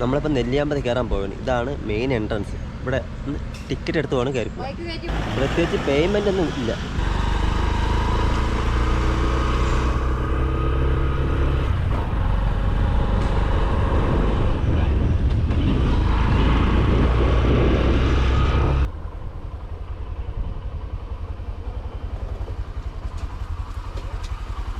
നമ്മളിപ്പോൾ നെല്ലിയാമ്പതി കയറാൻ പോവുകയാണ് ഇതാണ് മെയിൻ എൻട്രൻസ് ഇവിടെ ടിക്കറ്റ് എടുത്ത് വേണം കയറി. പ്രത്യേകിച്ച് പേയ്മെന്റ് ഒന്നും ഇല്ല.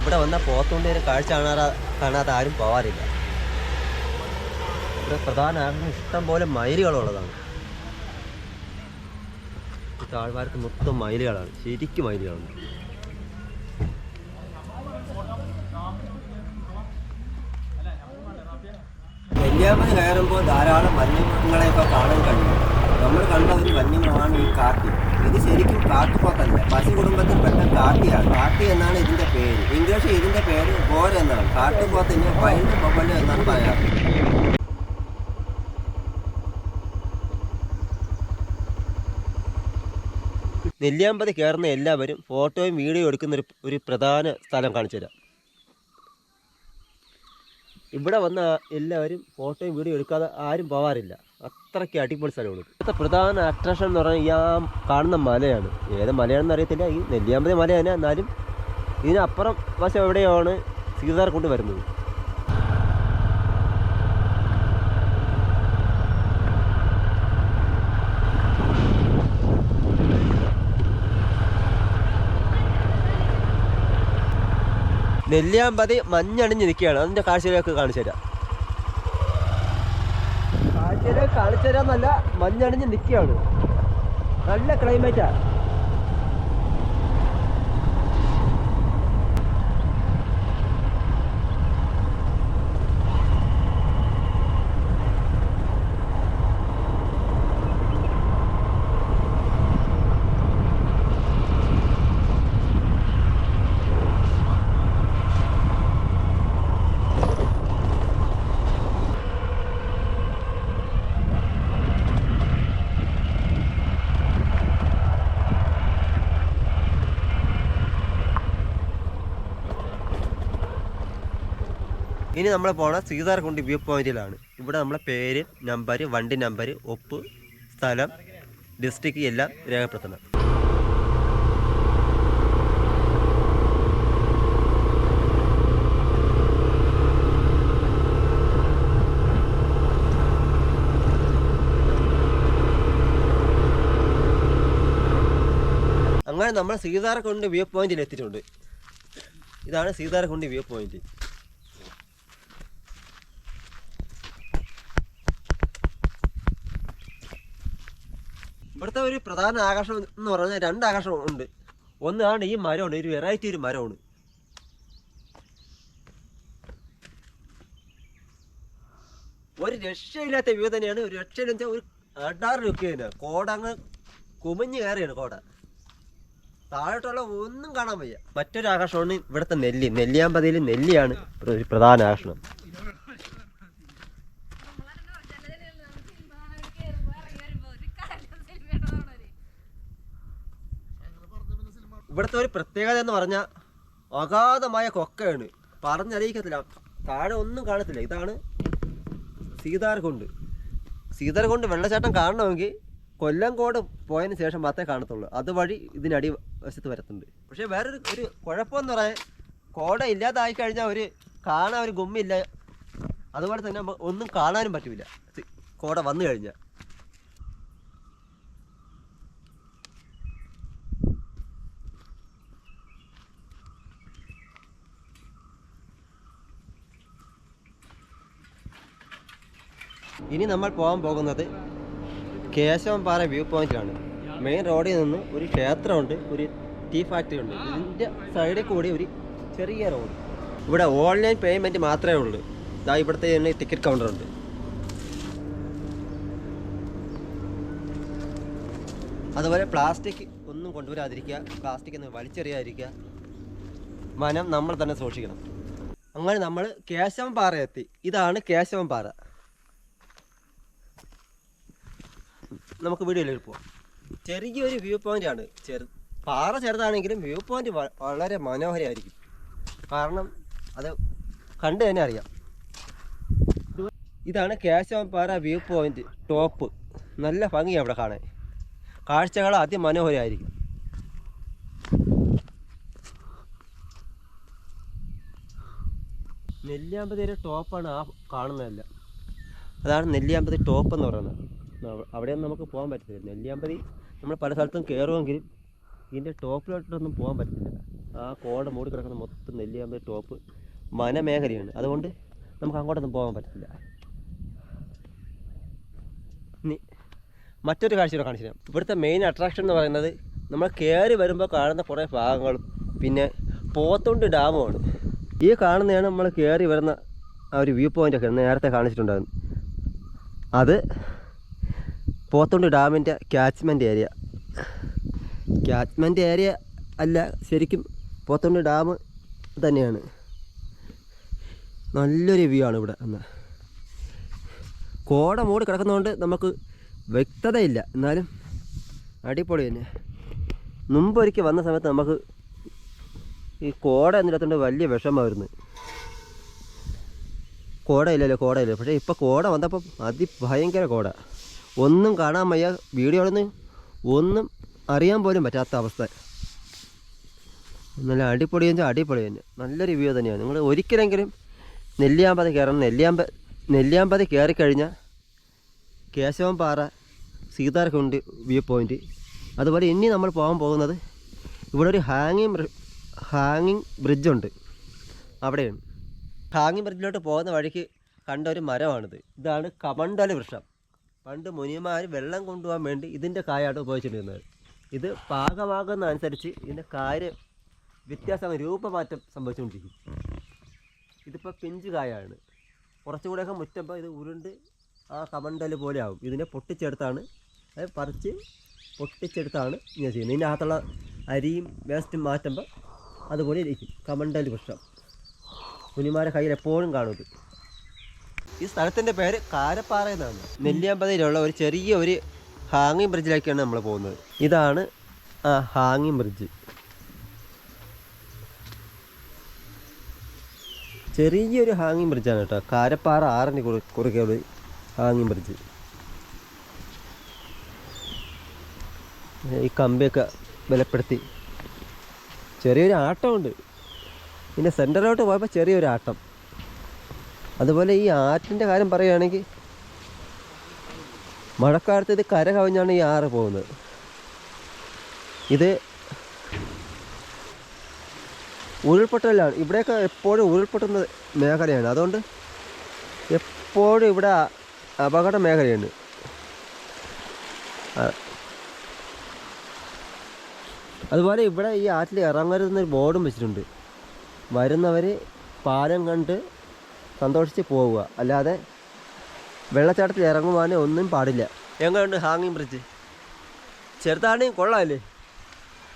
ഇവിടെ വന്ന പോത്തുകൊണ്ടൊരു കാഴ്ച കാണാറ കാണാതെ ആരും പോവാറില്ല. ഇവിടെ പ്രധാന ആകർഷണം ഇഷ്ടം പോലെ മയിലുകളുള്ളതാണ്. ഈ താഴ്വാരത്ത് മൊത്തം മയിലുകളാണ്. ശരിക്കും മയിലുകളുണ്ട്. നെല്ലിയാമ്പതി കയറുമ്പോൾ ധാരാളം വന്യമൃഗങ്ങളെയൊക്കെ കാണാൻ കഴിയും. നമ്മൾ കണ്ട ഒരു വന്യമൃഗമാണ് ഈ കാട്ടി ഇത് ശരിക്കും കാട്ടുപോക്കല്ല. പശു കുടുംബത്തിൽപ്പെട്ട കാട്ടിയാണ് കാട്ടി എന്നാണ് ഇതിന്റെ പേര്. ഇംഗ്ലീഷിൽ ഇതിന്റെ പേര് ഗോര എന്നാണ്. കാട്ടുപോത്തിന് വൈൽഡ് ബൊബൽ എന്നാണ് പറയാറ്. നെല്ലിയാമ്പതി കയറുന്ന എല്ലാവരും ഫോട്ടോയും വീഡിയോ എടുക്കുന്ന ഒരു ഒരു പ്രധാന സ്ഥലം കാണിച്ചു തരാം. ഇവിടെ വന്ന എല്ലാവരും ഫോട്ടോയും വീഡിയോ എടുക്കാതെ ആരും പോവാറില്ല. അത്രയ്ക്ക് അടിപൊളി സ്ഥലമാണ്. ഇവിടുത്തെ പ്രധാന അട്രാക്ഷൻ എന്ന് പറഞ്ഞാൽ ഈ ആ കാണുന്ന മലയാണ്. ഏത് മലയാണെന്ന് അറിയത്തില്ല. ഈ നെല്ലിയാമ്പതി മല തന്നെ എന്നാലും ഇതിനപ്പുറം വശം എവിടെയാണ് സീതാർ കൊണ്ട് വരുന്നത്. നെല്ലിയാമ്പതി മഞ്ഞണിഞ്ഞ് നിൽക്കുകയാണ്. അതിന്റെ കാഴ്ചയിലേക്ക് കാണിച്ചു തരാം. കാഴ്ചയിലേക്ക് കാണിച്ചു തരാന്നല്ല മഞ്ഞണിഞ്ഞ് നിൽക്കുകയാണ്. നല്ല ക്ലൈമറ്റാ ഇനി നമ്മൾ പോണ സീതാർകുണ്ട് വ്യൂ പോയിന്റിലാണ് ഇവിടെ നമ്മളെ പേര് നമ്പർ വണ്ടി നമ്പർ ഒപ്പ് സ്ഥലം ഡിസ്ട്രിക്ട് എല്ലാം രേഖപ്പെടുത്തണം. അങ്ങനെ നമ്മൾ സീതാർകുണ്ട് വ്യൂ പോയിന്റിൽ എത്തിയിട്ടുണ്ട്. ഇതാണ് സീതാർകുണ്ട് വ്യൂ പോയിന്റ് ഇവിടുത്തെ ഒരു പ്രധാന ആകർഷണം എന്ന് പറഞ്ഞാൽ രണ്ട് ആകർഷണം ഉണ്ട്. ഒന്നാണ് ഈ മരമാണ് ഒരു വെറൈറ്റി ഒരു മരമാണ്. ഒരു രക്ഷയില്ലാത്ത വ്യൂ തന്നെയാണ് ഒരു രക്ഷ ഒരു അടാറ് ലുക്ക് തന്നെ കോട അങ്ങ് കുമിഞ്ഞ് കയറിയാണ് കോട. താഴോട്ടുള്ള ഒന്നും കാണാൻ വയ്യ. മറ്റൊരു ആകർഷണമാണ് ഇവിടുത്തെ നെല്ലി. നെല്ലിയാമ്പതിയിൽ നെല്ലിയാണ് ഒരു പ്രധാന ആകർഷണം ഒരു പ്രത്യേകത എന്ന് പറഞ്ഞാൽ അഗാധമായ കൊക്കയാണ്. പറഞ്ഞറിയിക്കത്തില്ല. താഴെ ഒന്നും കാണത്തില്ല. ഇതാണ് സീതാർകുണ്ട്. സീതാർകുണ്ട് വെള്ളച്ചാട്ടം കാണണമെങ്കിൽ കൊല്ലംകോട് പോയതിന് ശേഷം മാത്രമേ കാണത്തുള്ളൂ. അതുവഴി ഇതിനടി വശത്ത് വരത്തുണ്ട്. പക്ഷേ വേറൊരു ഒരു കുഴപ്പമെന്ന് പറയാൻ കോട ഇല്ലാതായി കഴിഞ്ഞാൽ ഒരു കാണാൻ ഒരു ഗുമ്മില്ല. അതുപോലെ തന്നെ ഒന്നും കാണാനും പറ്റില്ല കോട വന്നു കഴിഞ്ഞാൽ. ഇനി നമ്മൾ പോകാൻ പോകുന്നത് കേശവൻപാറ വ്യൂ പോയിന്റിലാണ്. മെയിൻ റോഡിൽ നിന്ന് ഒരു ക്ഷേത്രമുണ്ട് ഒരു ടീ ഫാക്ടറി ഉണ്ട്. ഇതിന്റെ സൈഡിൽ കൂടി ഒരു ചെറിയ റോഡ് ഇവിടെ ഓൺലൈൻ പേയ്മെന്റ് മാത്രമേ ഉള്ളൂ. ഇതാ ഇവിടുത്തെ തന്നെ ടിക്കറ്റ് കൗണ്ടറുണ്ട് അതുപോലെ പ്ലാസ്റ്റിക് ഒന്നും കൊണ്ടുവരാതിരിക്കുക പ്ലാസ്റ്റിക് ഒന്നും വലിച്ചെറിയാതിരിക്കുക വനം നമ്മൾ തന്നെ സൂക്ഷിക്കണം. അങ്ങനെ നമ്മൾ കേശവൻ പാറ എത്തി. ഇതാണ് കേശവൻ പാറ നമുക്ക് വീഡിയോയിലേക്ക് പോവാം. ചെറിയൊരു വ്യൂ പോയിന്റ് ആണ്. ചെറു പാറ ചെറുതാണെങ്കിലും വ്യൂ പോയിന്റ് വളരെ മനോഹരമായിരിക്കും. കാരണം അത് കണ്ടു തന്നെ അറിയാം. ഇതാണ് ഇതാണ് കേശവൻപാറ വ്യൂ പോയിന്റ് ടോപ്പ് നല്ല ഭംഗിയാണ് അവിടെ കാണാൻ. കാഴ്ചകൾ അതിമനോഹരമായിരിക്കും. നെല്ലിയാമ്പതിയുടെ ടോപ്പാണ് ആ കാണുന്നതല്ല. അതാണ് നെല്ലിയാമ്പതി ടോപ്പ് എന്ന് പറയുന്നത്. അവിടെയൊന്നും നമുക്ക് പോകാൻ പറ്റത്തില്ല. നെല്ലിയാമ്പതി നമ്മൾ പല സ്ഥലത്തും കയറുമെങ്കിലും ഇതിന്റെ ടോപ്പിലോട്ടൊന്നും പോകാൻ പറ്റത്തില്ല. ആ കോട മൂടി കിടക്കുന്ന മൊത്തം നെല്ലിയാമ്പതി ടോപ്പ് വനമേഖലയാണ്. അതുകൊണ്ട് നമുക്ക് അങ്ങോട്ടൊന്നും പോകാൻ പറ്റത്തില്ല. ഇനി മറ്റൊരു കാഴ്ച കൂടെ കാണിച്ചു തരാം. ഇവിടുത്തെ മെയിൻ അട്രാക്ഷൻ എന്ന് പറയുന്നത് നമ്മൾ കയറി വരുമ്പോൾ കാണുന്ന കുറേ ഭാഗങ്ങളും പിന്നെ പോത്തുണ്ട് ഡാമുമാണ്. ഈ കാണുന്നതാണ് നമ്മൾ കയറി വരുന്ന ആ ഒരു വ്യൂ പോയിന്റ് ഒക്കെ. നേരത്തെ കാണിച്ചിട്ടുണ്ടായിരുന്നു. അത് പോത്തുണ്ട് ഡാമിന്റെ ക്യാച്ച്മെന്റ് ഏരിയ. ക്യാച്ച്മെന്റ് ഏരിയ അല്ല ശരിക്കും പോത്തുണ്ട് ഡാം തന്നെയാണ്. നല്ലൊരു വ്യൂ ആണ് ഇവിടെ എന്നാൽ കോട മൂടി കിടക്കുന്നതുകൊണ്ട് നമുക്ക് വ്യക്തതയില്ല. എന്നാലും അടിപൊളി തന്നെ. മുമ്പൊരിക്കൽ വന്ന സമയത്ത് നമുക്ക് ഈ കോട എന്നിടത്തുകൊണ്ട് വലിയ വിഷമമായിരുന്നു. കോടയില്ലല്ലോ കോടയില്ല. പക്ഷേ ഇപ്പോൾ കോട വന്നപ്പം അതിഭയങ്കര കോട. ഒന്നും കാണാൻ വയ്യ. വീഡിയോകളൊന്നും ഒന്നും അറിയാൻ പോലും പറ്റാത്ത അവസ്ഥ. നല്ല അടിപൊളി വെച്ചാൽ അടിപൊളി തന്നെ നല്ലൊരു വ്യൂ തന്നെയാണ് നിങ്ങൾ ഒരിക്കലെങ്കിലും നെല്ലിയാമ്പതി കയറണം. നെല്ലിയാമ്പ നെല്ലിയാമ്പതി കയറിക്കഴിഞ്ഞാൽ കേശവൻ പാറ സീതാർകുണ്ട് വ്യൂ പോയിന്റ് അതുപോലെ ഇനി നമ്മൾ പോകാൻ പോകുന്നത് ഇവിടെ ഒരു ഹാങ്ങിങ് ഹാങ്ങിങ് ബ്രിഡ്ജുണ്ട് അവിടെയാണ്. ഹാങ്ങിങ് ബ്രിഡ്ജിലോട്ട് പോകുന്ന വഴിക്ക് കണ്ട ഒരു മരമാണിത്. ഇതാണ് കമണ്ടല വൃക്ഷം. പണ്ട് മുനിമാർ വെള്ളം കൊണ്ടുപോകാൻ വേണ്ടി ഇതിന്റെ കായാണ് ഉപയോഗിച്ചിരുന്നത്. ഇത് പാകമാകുന്ന അനുസരിച്ച് ഇതിന്റെ കാര് വ്യത്യാസം രൂപമാറ്റം സംഭവിച്ചുകൊണ്ടിരിക്കും. ഇതിപ്പോൾ പിഞ്ച് കായാണ്. കുറച്ചുകൂടെയൊക്കെ മുറ്റുമ്പോൾ ഇത് ഉരുണ്ട് ആ കമണ്ടൽ പോലെ ആവും ഇതിനെ പൊട്ടിച്ചെടുത്താണ്. അത് പറിച്ച് പൊട്ടിച്ചെടുത്താണ് ഞാൻ ചെയ്യുന്നത്. ഇതിന്റെ അകത്തുള്ള അരിയും വേസ്റ്റും മാറ്റുമ്പോൾ അതുപോലെ ഇരിക്കും. കമണ്ടൽ വൃക്ഷം. മുനിമാരെ കയ്യിൽ എപ്പോഴും കാണും ഇത്. ഈ സ്ഥലത്തിന്റെ പേര് കാരപ്പാറ എന്നാണ്. നെല്ലിയാമ്പതിയിലുള്ള ഒരു ചെറിയ ഒരു ഹാങ്ങിങ് ബ്രിഡ്ജിലേക്കാണ് നമ്മൾ പോകുന്നത്. ഇതാണ് ആ ഹാങ്ങിങ് ബ്രിഡ്ജ്. ചെറിയൊരു ഹാങ്ങിങ് ബ്രിഡ്ജാണ് കേട്ടോ. കാരപ്പാറ ആറിന് ഒരു ഹാങ്ങിങ് ബ്രിഡ്ജ്. ഈ കമ്പിയൊക്കെ ബലപ്പെടുത്തി. ചെറിയൊരു ആട്ടമുണ്ട്. പിന്നെ സെന്ററിലോട്ട് പോയപ്പോൾ ചെറിയൊരു ആട്ടം. അതുപോലെ ഈ ആറ്റിന്റെ കാര്യം പറയുകയാണെങ്കിൽ മഴക്കാലത്ത് ഇത് കര കവിഞ്ഞാണ് ഈ ആറ് പോകുന്നത്. ഇത് ഉരുൾപൊട്ടലാണ് ഇവിടെയൊക്കെ എപ്പോഴും ഉരുൾപൊട്ടുന്ന മേഖലയാണ്. അതുകൊണ്ട് എപ്പോഴും ഇവിടെ അപകട മേഖലയാണ്. അതുപോലെ ഇവിടെ ഈ ആറ്റിൽ ഇറങ്ങരുതെന്നൊരു ബോർഡും വെച്ചിട്ടുണ്ട്. വരുന്നവർ പാലം കണ്ട് സന്തോഷിച്ച് പോവുക. അല്ലാതെ വെള്ളച്ചാട്ടത്തിൽ ഇറങ്ങുവാനേ ഒന്നും പാടില്ല. എങ്ങനെയുണ്ട് ഹാങ്ങിങ് ബ്രിഡ്ജ്? ചെറുതാണെങ്കിൽ കൊള്ളാമല്ലേ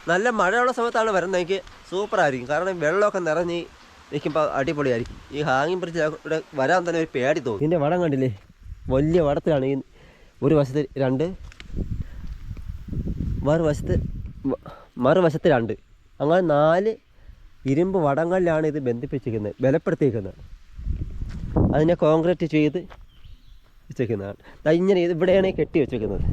നല്ല മഴയുള്ള സമയത്താണ് വരുന്നത്. വരുന്നതെങ്കിൽ സൂപ്പറായിരിക്കും. കാരണം വെള്ളമൊക്കെ നിറഞ്ഞ് നിൽക്കുമ്പോൾ അടിപൊളിയായിരിക്കും. ഈ ഹാങ്ങിങ് ബ്രിഡ്ജ് ഇവിടെ വരാൻ തന്നെ ഒരു പേടി തോന്നും. ഇതിന്റെ വടം കണ്ടില്ലേ? വലിയ വടത്തിലാണ്. ഈ ഒരു വശത്ത് രണ്ട് മറുവശത്ത് മറുവശത്ത് രണ്ട്. അങ്ങനെ നാല് ഇരുമ്പ് വടങ്ങളിലാണ് ഇത് ബന്ധിപ്പിച്ചിരിക്കുന്നത്. ബലപ്പെടുത്തിയിരിക്കുന്നത്. അതിനെ കോൺക്രീറ്റ് ചെയ്ത് വെച്ചേക്കുന്നതാണ്. ഇങ്ങനെ ഇവിടെയാണ് കെട്ടി വെച്ചേക്കുന്നത്.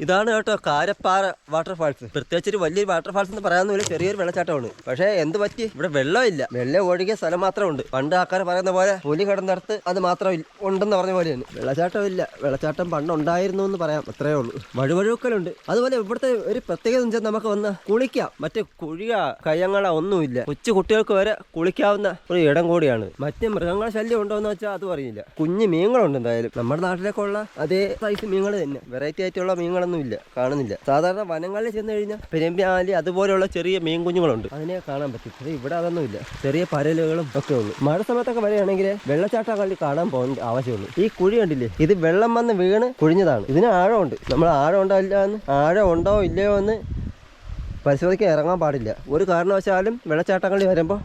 ഇതാണ് കേട്ടോ കാരപ്പാറ വാട്ടർഫാൾസ് പ്രത്യേകിച്ച് ഒരു വലിയൊരു വാട്ടർഫാൾസ് എന്ന് പറയാനൊന്നുമില്ല ചെറിയൊരു വെള്ളച്ചാട്ടമാണ്. പക്ഷേ എന്ത് പറ്റി? ഇവിടെ വെള്ളമില്ല. വെള്ളം ഒഴുകിയ സ്ഥലം മാത്രമുണ്ട്. പണ്ട് ആൾക്കാർ പറയുന്ന പോലെ പുലി കിടന്നിടത്ത് അത് മാത്രം ഉണ്ടെന്ന് പറഞ്ഞ പോലെയാണ്. വെള്ളച്ചാട്ടം ഇല്ല വെള്ളച്ചാട്ടം പണ്ട് ഉണ്ടായിരുന്നു എന്ന് പറയാം. അത്രേ ഉള്ളൂ. വഴുവഴുക്കലുണ്ട്. അതുപോലെ ഇവിടുത്തെ ഒരു പ്രത്യേകത എന്ന് വെച്ചാൽ നമുക്ക് വന്ന് കുളിക്കാം. മറ്റേ കുഴിയ കയ്യങ്ങള ഒന്നുമില്ല. കൊച്ചു കുട്ടികൾക്ക് വരെ കുളിക്കാവുന്ന ഒരു ഇടം കൂടിയാണ്. മറ്റ് മൃഗങ്ങളെ ശല്യം ഉണ്ടോ എന്ന് വെച്ചാൽ അതും അറിയില്ല. കുഞ്ഞു മീനുകളുണ്ട് എന്തായാലും. നമ്മുടെ നാട്ടിലേക്കുള്ള അതേ സൈസ് മീനുകൾ തന്നെ. വെറൈറ്റി ആയിട്ടുള്ള മീനുകളൊന്നും ഇല്ല കാണുന്നില്ല. സാധാരണ വനങ്ങളിൽ ചെന്ന് കഴിഞ്ഞാൽ പെരമ്പി പെരുമ്പാലി അതുപോലെയുള്ള ചെറിയ മീൻ കുഞ്ഞുങ്ങളുണ്ട്. അതിനെ കാണാൻ പറ്റും. പക്ഷേ ഇവിടെ അതൊന്നുമില്ല. ചെറിയ പരലുകളും ഒക്കെ ഉള്ളു. മഴ സമയത്തൊക്കെ വരികയാണെങ്കിൽ വെള്ളച്ചാട്ടം കളി കാണാൻ പോകേണ്ട ആവശ്യമുള്ളൂ. ഈ കുഴി കണ്ടില്ലേ? ഇത് വെള്ളം വന്ന് വീണ് കുഴിഞ്ഞതാണ്. ഇതിന് ആഴമുണ്ട്. നമ്മൾ ആഴം ഉണ്ടോ ഇല്ല എന്ന്? ആഴം ഉണ്ടോ ഇല്ലയോ എന്ന് പരിശോധിക്കാൻ ഇറങ്ങാൻ പാടില്ല. ഒരു കാരണവശാലും വെള്ളച്ചാട്ടങ്ങളിൽ വരുമ്പോൾ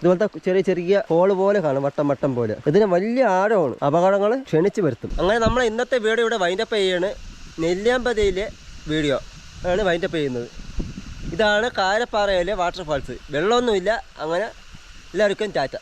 ഇതുപോലത്തെ ചെറിയ ചെറിയ ഹോൾ പോലെ കാണും വട്ടം വട്ടം പോലെ. ഇതിന് വലിയ ആഴമാണ്. അപകടങ്ങൾ ക്ഷണിച്ചു വരുത്തും. അങ്ങനെ നമ്മൾ ഇന്നത്തെ വീട് ഇവിടെ വൈൻഡപ്പ് ചെയ്യാണ് നെല്ലിയാമ്പതിയിലെ വീഡിയോ ആണ് വൈൻഡപ്പ് ചെയ്യുന്നത്. ഇതാണ് കാരപ്പാറയിലെ വാട്ടർഫാൾസ് വെള്ളമൊന്നുമില്ല അങ്ങനെ എല്ലാവർക്കും ടാറ്റ.